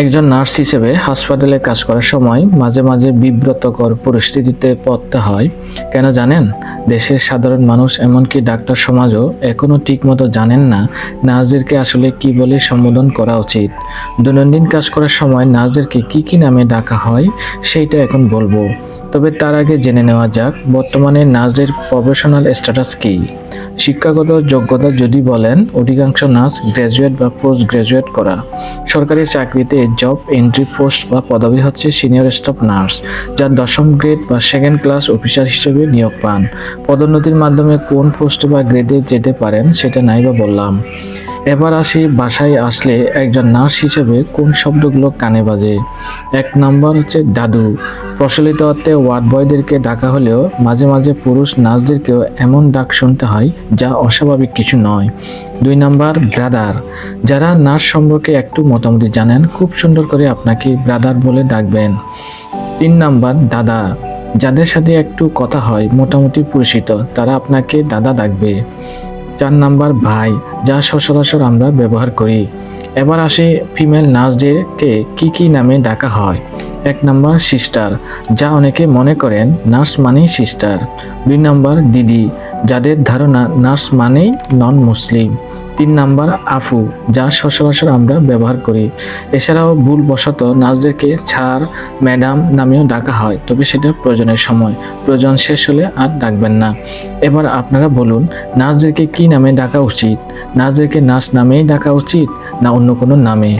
একজন নার্স হিসেবে হাসপাতালে কাজ করার সময় মাঝে মাঝে বিব্রতকর পরিস্থিতিতে পড়তে হয়। কেন জানেন? দেশের সাধারণ মানুষ এমনকি ডাক্তার সমাজও এখনও ঠিকমতো জানেন না নার্সদেরকে আসলে কি বলে সম্বোধন করা উচিত। দৈনন্দিন কাজ করার সময় নার্সদেরকে কি কি নামে ডাকা হয়, সেইটা এখন বলব। তবে তার আগে জেনে নেওয়া যাক, বর্তমানে নার্সদের প্রফেশনাল স্ট্যাটাস কী? শিক্ষাগত যোগ্যতা যদি বলেন, অধিকাংশ নার্স গ্র্যাজুয়েট বা পোস্ট গ্র্যাজুয়েট করা। সরকারি চাকরিতে জব, এন্ট্রি পোস্ট বা পদবি হচ্ছে সিনিয়র স্টাফ নার্স, যার দশম গ্রেড বা সেকেন্ড ক্লাস অফিসার হিসেবে নিয়োগ পান। পদোন্নতির মাধ্যমে কোন পোস্ট বা গ্রেডে যেতে পারেন, সেটা নাই বা বললাম। এবার আসি বাসায় আসলে একজন নার্স হিসেবে কোন শব্দগুলো কানে বাজে। এক নম্বর হচ্ছে দাদু। প্রচলিত অর্থে ওয়ার্ড বয়দেরকে ডাকা হলেও মাঝে মাঝে পুরুষ নার্সদেরকেও এমন ডাক শুনতে হয় যা অস্বাভাবিক কিছু নয়। দুই নাম্বার, ব্রাদার। যারা নার্স সম্পর্কে একটু মোটামুটি জানেন, খুব সুন্দর করে আপনাকে ব্রাদার বলে ডাকবেন। তিন নাম্বার, দাদা। যাদের সাথে একটু কথা হয়, মোটামুটি পরিচিত তারা আপনাকে দাদা ডাকবে। চার নাম্বার ভাই, যা সচরাচর আমরা ব্যবহার করি। এবার আসে ফিমেল নার্সদেরকে কি কি নামে ডাকা হয়। এক নাম্বার সিস্টার, যা অনেকে মনে করেন নার্স মানেই সিস্টার। দুই নাম্বার দিদি, যাদের ধারণা নার্স মানেই নন মুসলিম তিন নাম্বার আফু, যা সচরাচর আমরা ব্যবহার করি। এছাড়াও ভুলবশত নার্সদেরকে ছাড়, ম্যাডাম নামেও ডাকা হয়, তবে সেটা প্রয়োজনের সময়। প্রয়োজন শেষ হলে আর ডাকবেন না। এবার আপনারা বলুন, নার্সদেরকে কি নামে ডাকা উচিত? নার্সদেরকে নার্স নামেই ডাকা উচিত, না অন্য কোনো নামে?